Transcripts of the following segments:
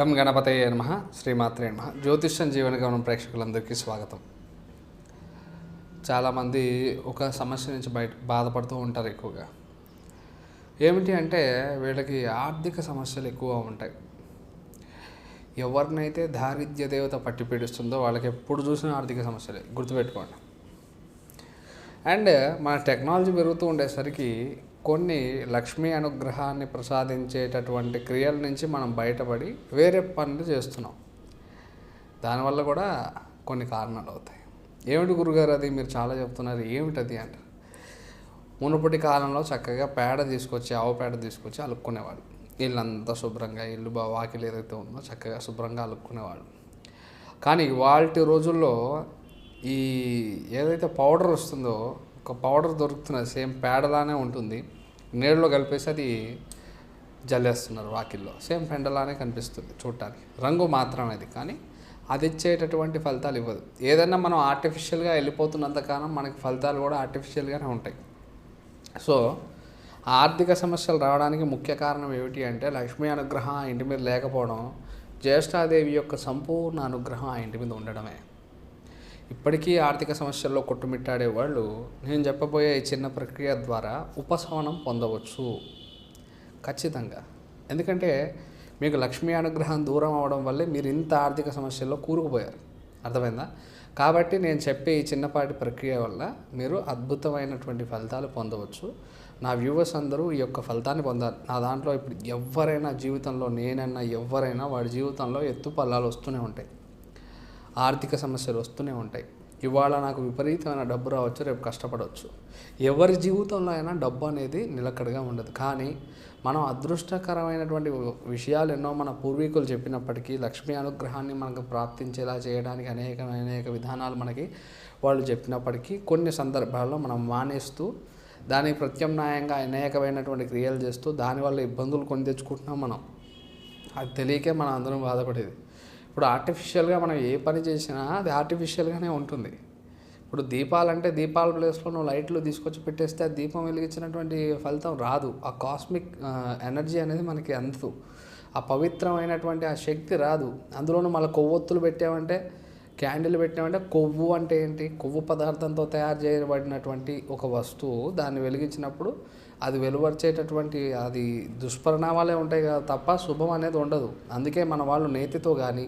గం గణపతయ నమ శ్రీమాత్రే నమ. జ్యోతిష్యం జీవన గమనం ప్రేక్షకులందరికీ స్వాగతం. చాలామంది ఒక సమస్య నుంచి బయట బాధపడుతూ ఉంటారు ఎక్కువగా. ఏమిటి అంటే వీళ్ళకి ఆర్థిక సమస్యలు ఎక్కువ ఉంటాయి. ఎవరినైతే దారిద్ర్య దేవత పట్టి పీడిస్తుందో వాళ్ళకి ఎప్పుడు చూసినా ఆర్థిక సమస్యలే. గుర్తుపెట్టుకోండి. అండ్ మన టెక్నాలజీ పెరుగుతూ ఉండేసరికి కొన్ని లక్ష్మీ అనుగ్రహాన్ని ప్రసాదించేటటువంటి క్రియల నుంచి మనం బయటపడి వేరే పనులు చేస్తున్నాం. దానివల్ల కూడా కొన్ని కారణాలు అవుతాయి. ఏమిటి గురుగారు అది? మీరు చాలా చెప్తున్నారు. ఏమిటి అది అంటారు? మునుపటి కాలంలో చక్కగా పేడ తీసుకొచ్చి ఆవు పేడ తీసుకొచ్చి అలుక్కునేవాడు ఇల్లంతా శుభ్రంగా ఇల్లు బా వాకిలు ఏదైతే ఉందో చక్కగా శుభ్రంగా అలుక్కునేవాడు కానీ ఇవాళ రోజుల్లో ఈ ఏదైతే పౌడర్ వస్తుందో ఒక పౌడర్ దొరుకుతున్నది సేమ్ పేడలానే ఉంటుంది. నీళ్ళలో కలిపేసి అది జల్లేస్తున్నారు వాకిల్లో. సేమ్ పెండలానే కనిపిస్తుంది చూడటానికి రంగు మాత్రమే అది కానీ అది ఇచ్చేటటువంటి ఫలితాలు ఇవ్వదు. ఏదైనా మనం ఆర్టిఫిషియల్గా వెళ్ళిపోతున్నంత కాలం మనకి ఫలితాలు కూడా ఆర్టిఫిషియల్గానే ఉంటాయి. సో ఆర్థిక సమస్యలు రావడానికి ముఖ్య కారణం ఏమిటి అంటే లక్ష్మీ అనుగ్రహం ఆ ఇంటి మీద లేకపోవడం జ్యేష్ఠాదేవి యొక్క సంపూర్ణ అనుగ్రహం ఆ ఇంటి మీద ఉండడమే. ఇప్పటికీ ఆర్థిక సమస్యల్లో కొట్టుమిట్టాడే వాళ్ళు నేను చెప్పబోయే ఈ చిన్న ప్రక్రియ ద్వారా ఉపశమనం పొందవచ్చు. ఖచ్చితంగా. ఎందుకంటే మీకు లక్ష్మీ అనుగ్రహం దూరం అవడం వల్లే మీరు ఇంత ఆర్థిక సమస్యల్లో కూరుకుపోయారు. అర్థమైందా? కాబట్టి నేను చెప్పే ఈ చిన్నపాటి ప్రక్రియ వల్ల మీరు అద్భుతమైనటువంటి ఫలితాలు పొందవచ్చు. నా వ్యూవర్స్ అందరూ ఈ యొక్క ఫలితాన్ని పొందాలి. నా దాంట్లో ఇప్పుడు ఎవరైనా జీవితంలో నేనన్నా ఎవరైనా వాడి జీవితంలో ఎత్తు పల్లాలు వస్తూనే ఉంటాయి. ఆర్థిక సమస్యలు వస్తూనే ఉంటాయి. ఇవాళ నాకు విపరీతమైన డబ్బు రావచ్చు రేపు కష్టపడవచ్చు. ఎవరి జీవితంలో అయినా డబ్బు అనేది నిలకడగా ఉండదు. కానీ మనం అదృష్టకరమైనటువంటి విషయాలు ఎన్నో మన పూర్వీకులు చెప్పినప్పటికీ లక్ష్మీ అనుగ్రహాన్ని మనకు ప్రాప్తించేలా చేయడానికి అనేక అనేక విధానాలు మనకి వాళ్ళు చెప్పినప్పటికీ కొన్ని సందర్భాల్లో మనం మానేస్తూ దానికి ప్రత్యామ్నాయంగా అనేకమైనటువంటి క్రియలు చేస్తూ దానివల్ల ఇబ్బందులు కొని తెచ్చుకుంటున్నాం మనం. అది తెలియకే మనం అందరం బాధపడేది. ఇప్పుడు ఆర్టిఫిషియల్గా మనం ఏ పని చేసినా అది ఆర్టిఫిషియల్గానే ఉంటుంది. ఇప్పుడు దీపాలంటే దీపాల ప్లేస్లో నువ్వు లైట్లు తీసుకొచ్చి పెట్టేస్తే ఆ దీపం వెలిగించినటువంటి ఫలితం రాదు. ఆ కాస్మిక్ ఎనర్జీ అనేది మనకి అందదు. ఆ పవిత్రమైనటువంటి ఆ శక్తి రాదు. అందులోనూ మళ్ళీ కొవ్వొత్తులు పెట్టామంటే క్యాండిల్ పెట్టామంటే కొవ్వు అంటే ఏంటి? కొవ్వు పదార్థంతో తయారు చేయబడినటువంటి ఒక వస్తువు. దాన్ని వెలిగించినప్పుడు అది వెలువరిచేటటువంటి అది దుష్పరిణామాలే ఉంటాయి కదా తప్ప శుభం అనేది ఉండదు. అందుకే మన వాళ్ళు నేతితో కానీ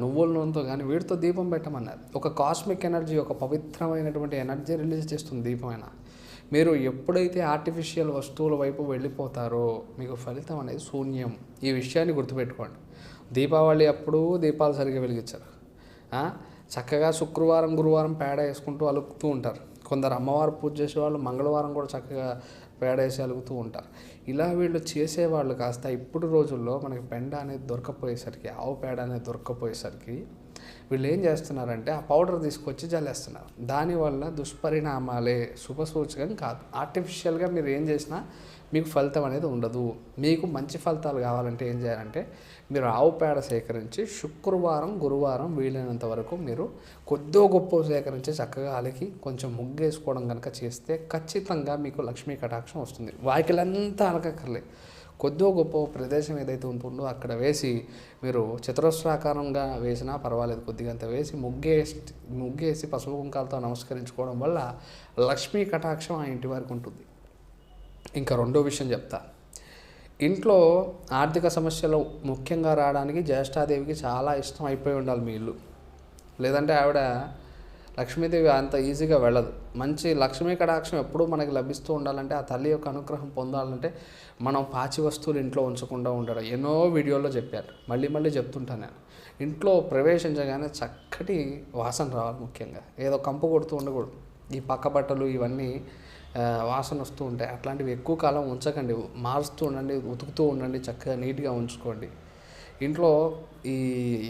నువ్వుల నూనెతో కానీ వీటితో దీపం పెట్టమన్నారు. ఒక కాస్మిక్ ఎనర్జీ ఒక పవిత్రమైనటువంటి ఎనర్జీ రిలీజ్ చేస్తుంది దీపమైన మీరు ఎప్పుడైతే ఆర్టిఫిషియల్ వస్తువుల వైపు వెళ్ళిపోతారో మీకు ఫలితం అనేది శూన్యం. ఈ విషయాన్ని గుర్తుపెట్టుకోండి. దీపావళి అప్పుడు దీపాలు సరిగ్గా వెలిగించారు. చక్కగా శుక్రవారం గురువారం పేడ వేసుకుంటూ అలుకుతూ ఉంటారు. కొందరు అమ్మవారు పూజ చేసే వాళ్ళు మంగళవారం కూడా చక్కగా పేడ వేసి అలుగుతూ ఉంటారు. ఇలా వీళ్ళు చేసేవాళ్ళు కాస్త ఇప్పుడు రోజుల్లో మనకి పెండ అనేది దొరకపోయేసరికి ఆవు పేడ అనేది దొరకపోయేసరికి వీళ్ళు ఏం చేస్తున్నారంటే ఆ పౌడర్ తీసుకొచ్చి జల్లేస్తున్నారు. దానివల్ల దుష్పరిణామాలే శుభ సూచకం కాదు. ఆర్టిఫిషియల్గా మీరు ఏం చేసినా మీకు ఫలితం అనేది ఉండదు. మీకు మంచి ఫలితాలు కావాలంటే ఏం చేయాలంటే మీరు ఆవు పేడ సేకరించి శుక్రవారం గురువారం వీలైనంత వరకు మీరు కొద్దో గొప్ప సేకరించి చక్కగా అలికి కొంచెం ముగ్గేసుకోవడం కనుక చేస్తే ఖచ్చితంగా మీకు లక్ష్మీ కటాక్షం వస్తుంది. వాకిలంతా అలకక్కర్లే కొద్దో గొప్ప ప్రదేశం ఏదైతే ఉంటుందో అక్కడ వేసి మీరు చతురస్రాకారంగా వేసినా పర్వాలేదు. కొద్దిగంత వేసి ముగ్గేసి ముగ్గేసి పసుపు కుంకాలతో నమస్కరించుకోవడం వల్ల లక్ష్మీ కటాక్షం ఆ ఇంటి వారికి ఉంటుంది. ఇంకా రెండో విషయం చెప్తా. ఇంట్లో ఆర్థిక సమస్యలు ముఖ్యంగా రావడానికి జ్యేష్ఠాదేవికి చాలా ఇష్టం అయిపోయి ఉండాలి మీ ఇల్లు. లేదంటే ఆవిడ లక్ష్మీదేవి అంత ఈజీగా వెళ్ళదు. మంచి లక్ష్మీ కటాక్షం ఎప్పుడూ మనకి లభిస్తూ ఉండాలంటే ఆ తల్లి యొక్క అనుగ్రహం పొందాలంటే మనం పాచి వస్తువులు ఇంట్లో ఉంచకుండా ఉండడం. ఎన్నో వీడియోల్లో చెప్పారు. మళ్ళీ మళ్ళీ చెప్తుంటాను నేను. ఇంట్లో ప్రవేశించగానే చక్కటి వాసన రావాలి ముఖ్యంగా. ఏదో కంపు కొడుతూ ఉండకూడదు. ఈ పక్క బట్టలు ఇవన్నీ వాసన వస్తూ ఉంటాయి. అట్లాంటివి ఎక్కువ కాలం ఉంచకండి. మారుస్తూ ఉండండి ఉతుకుతూ ఉండండి చక్కగా నీట్గా ఉంచుకోండి. ఇంట్లో ఈ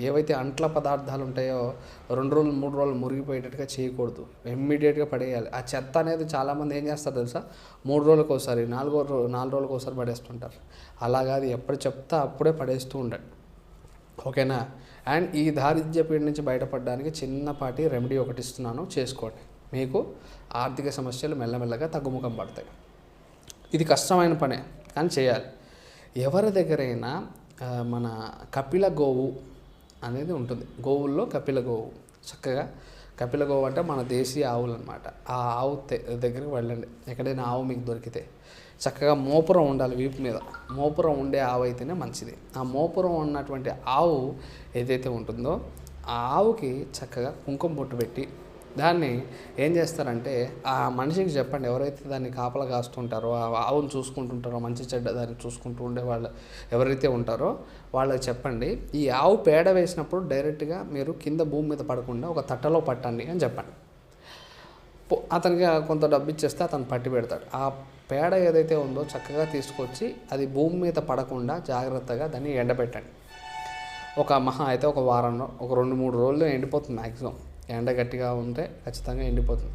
ఏవైతే అంట్ల పదార్థాలు ఉంటాయో రెండు రోజులు మూడు రోజులు మురిగిపోయేటట్టుగా చేయకూడదు. ఇమ్మీడియట్గా పడేయాలి. ఆ చెత్త అనేది చాలామంది ఏం చేస్తారు తెలుసా? మూడు రోజులకు ఒకసారి నాలుగో రో నాలుగు రోజులకు ఒకసారి పడేస్తుంటారు. అలాగా అది ఎప్పుడు చెప్తా అప్పుడే పడేస్తూ ఉండండి. ఓకేనా? అండ్ ఈ దారిద్ర్య పీడ నుంచి బయటపడడానికి చిన్నపాటి రెమెడీ ఒకటి ఇస్తున్నాను. చేసుకోండి. మీకు ఆర్థిక సమస్యలు మెల్లమెల్లగా తగ్గుముఖం పడతాయి. ఇది కష్టమైన పనే కానీ చేయాలి. ఎవరి దగ్గరైనా మన కపిల గోవు అనేది ఉంటుంది. గోవుల్లో కపిల గోవు. చక్కగా కపిల గోవు అంటే మన దేశీయ ఆవులు అనమాట ఆ ఆవు దగ్గరికి వెళ్ళండి. ఎక్కడైనా ఆవు మీకు దొరికితే. చక్కగా మోపురం ఉండాలి వీపు మీద. మోపురం ఉండే ఆవు అయితేనే మంచిది. ఆ మోపురం ఉన్నటువంటి ఆవు ఏదైతే ఉంటుందో ఆ ఆవుకి చక్కగా కుంకుమ బొట్టు పెట్టి దాన్ని ఏం చేస్తారంటే ఆ మనిషికి చెప్పండి ఎవరైతే దాన్ని కాపలా కాస్తుంటారో ఆ ఆవును చూసుకుంటుంటారో మంచి చెడ్డ దాన్ని చూసుకుంటూ ఉండే వాళ్ళు ఎవరైతే ఉంటారో వాళ్ళకి చెప్పండి ఈ ఆవు పేడ వేసినప్పుడు డైరెక్ట్గా మీరు కింద భూమి మీద పడకుండా ఒక తట్టలో పట్టండి అని చెప్పండి. అతనికి కొంత డబ్బు ఇచ్చేస్తే అతను పట్టి పెడతాడు. ఆ పేడ ఏదైతే ఉందో చక్కగా తీసుకొచ్చి అది భూమి మీద పడకుండా జాగ్రత్తగా దాన్ని ఎండబెట్టండి. ఒక మహా అయితే ఒక వారంలో ఒక రెండు మూడు రోజుల్లో ఎండిపోతుంది మ్యాక్సిమం ఎండ గట్టిగా ఉంటే ఖచ్చితంగా ఎండిపోతుంది.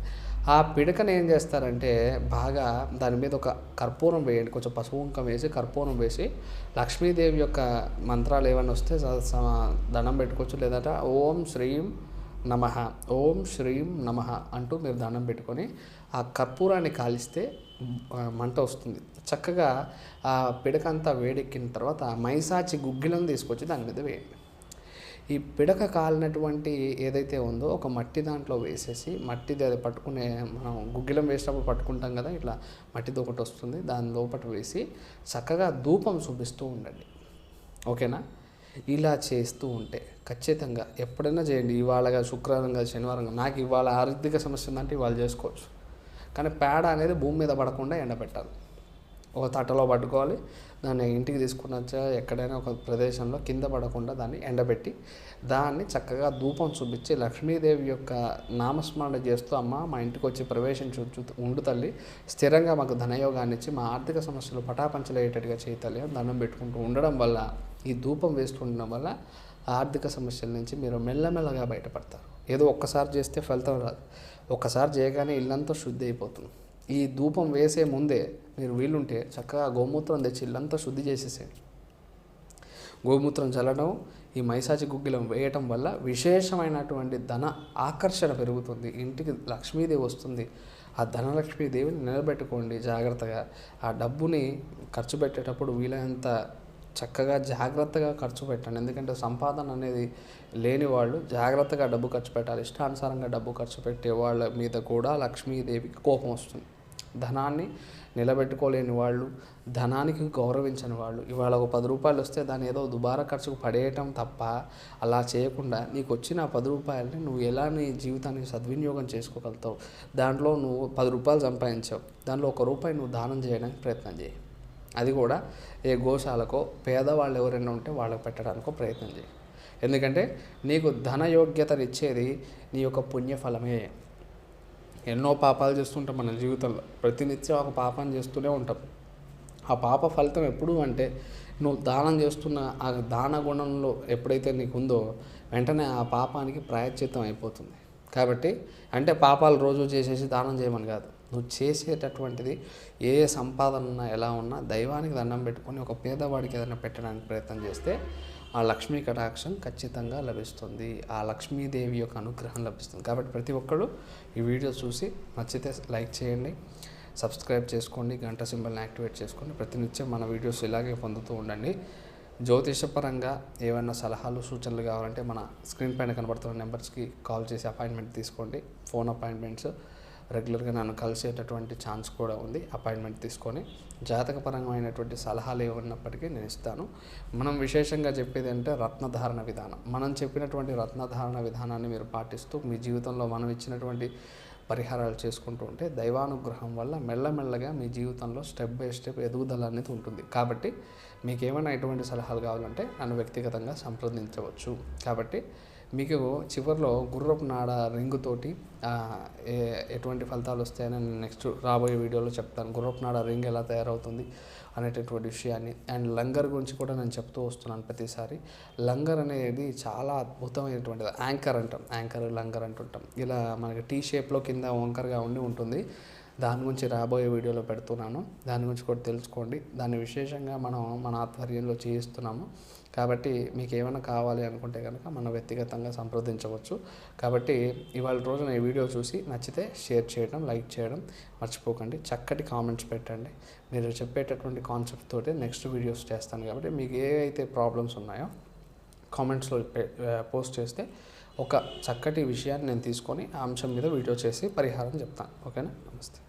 ఆ పిడకని ఏం చేస్తారంటే బాగా దాని మీద ఒక కర్పూరం వేయండి. కొంచెం పసుపు కుంకం వేసి కర్పూరం వేసి లక్ష్మీదేవి యొక్క మంత్రాలు ఏమైనా వస్తే దండం పెట్టుకోవచ్చు. లేదంటే ఓం శ్రీం నమ ఓం శ్రీం నమ అంటూ మీరు దండం పెట్టుకొని ఆ కర్పూరాన్ని కాలిస్తే మంట వస్తుంది. చక్కగా ఆ పిడకంతా వేడెక్కిన తర్వాత మైసాచి గుగ్గిలను తీసుకొచ్చి దాని మీద వేయండి. ఈ పిడక కాలినటువంటి ఏదైతే ఉందో ఒక మట్టి దాంట్లో వేసేసి మట్టిది అది పట్టుకునే మనం గుగ్గిలం వేసినప్పుడు పట్టుకుంటాం కదా ఇట్లా మట్టిది ఒకటి వస్తుంది దాని లోపల వేసి చక్కగా ధూపం చూపిస్తూ ఉండండి. ఓకేనా? ఇలా చేస్తూ ఉంటే ఖచ్చితంగా ఎప్పుడైనా చేయండి. ఇవాళగా శుక్రవారంగా శనివారంగా నాకు ఇవాళ ఆర్థిక సమస్య ఉందంటే ఇవాళ చేసుకోవచ్చు. కానీ పేడ అనేది భూమి మీద పడకుండా ఎండబెట్టాలి. ఒక తట్టలో పట్టుకోవాలి. దాన్ని ఇంటికి తీసుకుని వచ్చా ఎక్కడైనా ఒక ప్రదేశంలో కింద పడకుండా దాన్ని ఎండబెట్టి దాన్ని చక్కగా ధూపం చూపించి లక్ష్మీదేవి యొక్క నామస్మరణ చేస్తూ అమ్మ మా ఇంటికి వచ్చి ప్రవేశించు ఉండు తల్లి. స్థిరంగా మాకు ధనయోగాన్ని ఇచ్చి మా ఆర్థిక సమస్యలు పటాపంచలయ్యేటట్టుగా చేయి తల్లి అని దండం పెట్టుకుంటూ ఉండడం వల్ల ఈ ధూపం వేస్తుండడం వల్ల ఆర్థిక సమస్యల నుంచి మీరు మెల్లమెల్లగా బయటపడతారు. ఏదో ఒక్కసారి చేస్తే ఫలితం రాదు. ఒక్కసారి చేయగానే ఇల్లంతా శుద్ధి అయిపోతుంది. ఈ ధూపం వేసే ముందే మీరు వీలుంటే చక్కగా గోమూత్రం తెచ్చి ఇల్లంతా శుద్ధి చేసేసేయండి. గోమూత్రం చల్లడం ఈ మైసాచి గుగ్గిలం వేయటం వల్ల విశేషమైనటువంటి ధన ఆకర్షణ పెరుగుతుంది. ఇంటికి లక్ష్మీదేవి వస్తుంది. ఆ ధనలక్ష్మీదేవిని నిలబెట్టుకోండి జాగ్రత్తగా. ఆ డబ్బుని ఖర్చు పెట్టేటప్పుడు వీలైనంత చక్కగా జాగ్రత్తగా ఖర్చు పెట్టండి. ఎందుకంటే సంపాదన అనేది లేని వాళ్ళు జాగ్రత్తగా డబ్బు ఖర్చు పెట్టాలి. ఇష్టానుసారంగా డబ్బు ఖర్చు పెట్టే వాళ్ళ మీద కూడా లక్ష్మీదేవికి కోపం వస్తుంది. ధనాన్ని నిలబెట్టుకోలేని వాళ్ళు ధనానికి గౌరవించని వాళ్ళు. ఇవాళ ఒక పది రూపాయలు వస్తే దాన్ని ఏదో దుబారా ఖర్చుకు పడేయటం తప్ప అలా చేయకుండా నీకు వచ్చిన పది రూపాయలని నువ్వు ఎలా నీ జీవితాన్ని సద్వినియోగం చేసుకోగలుగుతావు? దాంట్లో నువ్వు పది రూపాయలు సంపాదించావు. దాంట్లో ఒక రూపాయి నువ్వు దానం చేయడానికి ప్రయత్నం చేయి. అది కూడా ఏ గోశాలకో పేదవాళ్ళు ఎవరైనా ఉంటే వాళ్ళకి పెట్టడానికో ప్రయత్నం చేయి. ఎందుకంటే నీకు ధన యోగ్యతనిచ్చేది నీ యొక్క పుణ్యఫలమే. ఎన్నో పాపాలు చేస్తుంటాం మన జీవితంలో. ప్రతినిత్యం ఒక పాపాన్ని చేస్తూనే ఉంటాం. ఆ పాప ఫలితం ఎప్పుడు అంటే నువ్వు దానం చేస్తున్న ఆ దాన గుణంలో ఎప్పుడైతే నీకు ఉందో వెంటనే ఆ పాపానికి ప్రాయశ్చిత్తం అయిపోతుంది. కాబట్టి అంటే పాపాలు రోజు చేసేసి దానం చేయమని కాదు. నువ్వు చేసేటటువంటిది ఏ ఏ సంపాదన ఉన్నా ఎలా ఉన్నా దైవానికి దండం పెట్టుకొని ఒక పేదవాడికి ఏదైనా పెట్టడానికి ప్రయత్నం చేస్తే ఆ లక్ష్మీ కటాక్షం ఖచ్చితంగా లభిస్తుంది. ఆ లక్ష్మీదేవి యొక్క అనుగ్రహం లభిస్తుంది. కాబట్టి ప్రతి ఒక్కరు ఈ వీడియో చూసి నచ్చితే లైక్ చేయండి సబ్స్క్రైబ్ చేసుకోండి గంట సింబల్ని యాక్టివేట్ చేసుకోండి. ప్రతినిత్యం మన వీడియోస్ ఇలాగే పొందుతూ ఉండండి. జ్యోతిషపరంగా ఏమైనా సలహాలు సూచనలు కావాలంటే మన స్క్రీన్ పైన కనబడుతున్న నెంబర్స్కి కాల్ చేసి అపాయింట్మెంట్ తీసుకోండి. ఫోన్ అపాయింట్మెంట్స్ రెగ్యులర్గా నన్ను కలిసేటటువంటి ఛాన్స్ కూడా ఉంది. అపాయింట్మెంట్ తీసుకొని జాతకపరమైనటువంటి సలహాలు ఏమన్నప్పటికీ నేను ఇస్తాను. మనం విశేషంగా చెప్పేది అంటే రత్నధారణ విధానం. మనం చెప్పినటువంటి రత్నధారణ విధానాన్ని మీరు పాటిస్తూ మీ జీవితంలో మనం ఇచ్చినటువంటి పరిహారాలు చేసుకుంటూ ఉంటే దైవానుగ్రహం వల్ల మెల్లమెల్లగా మీ జీవితంలో స్టెప్ బై స్టెప్ ఎదుగుదల అనేది ఉంటుంది. కాబట్టి మీకు ఏమైనా ఎటువంటి సలహాలు కావాలంటే నన్ను వ్యక్తిగతంగా సంప్రదించవచ్చు. కాబట్టి మీకు చివరిలో గుర్రపు నాడ రింగుతోటి ఏ ఎటువంటి ఫలితాలు వస్తాయని నేను నెక్స్ట్ రాబోయే వీడియోలో చెప్తాను. గుర్రపు నాడ రింగ్ ఎలా తయారవుతుంది అనేటటువంటి విషయాన్ని. అండ్ లంగర్ గురించి కూడా నేను చెప్తూ వస్తున్నాను ప్రతిసారి. లంగర్ అనేది చాలా అద్భుతమైనటువంటిది. యాంకర్ అంటాం. యాంకర్ లంగర్ అంటుంటాం. ఇలా మనకి టీ షేప్లో కింద వంకరగా ఉండి ఉంటుంది. దాని గురించి రాబోయే వీడియోలో పెడుతున్నాను. దాని గురించి కూడా తెలుసుకోండి. దాన్ని విశేషంగా మనం మన ఆధ్వర్యంలో చేయిస్తున్నాము. కాబట్టి మీకు ఏమైనా కావాలి అనుకుంటే కనుక మనం వ్యక్తిగతంగా సంప్రదించవచ్చు. కాబట్టి ఇవాళ రోజున ఈ వీడియో చూసి నచ్చితే షేర్ చేయడం లైక్ చేయడం మర్చిపోకండి. చక్కటి కామెంట్స్ పెట్టండి. మీరు చెప్పేటటువంటి కాన్సెప్ట్ తోటి నెక్స్ట్ వీడియోస్ చేస్తాను కాబట్టి మీకు ఏ అయితే ప్రాబ్లమ్స్ ఉన్నాయో కామెంట్స్లో పోస్ట్ చేస్తే ఒక చక్కటి విషయాన్ని నేను తీసుకొని ఆ అంశం మీద వీడియో చేసి పరిహారం చెప్తాను. ఓకేనా? నమస్తే.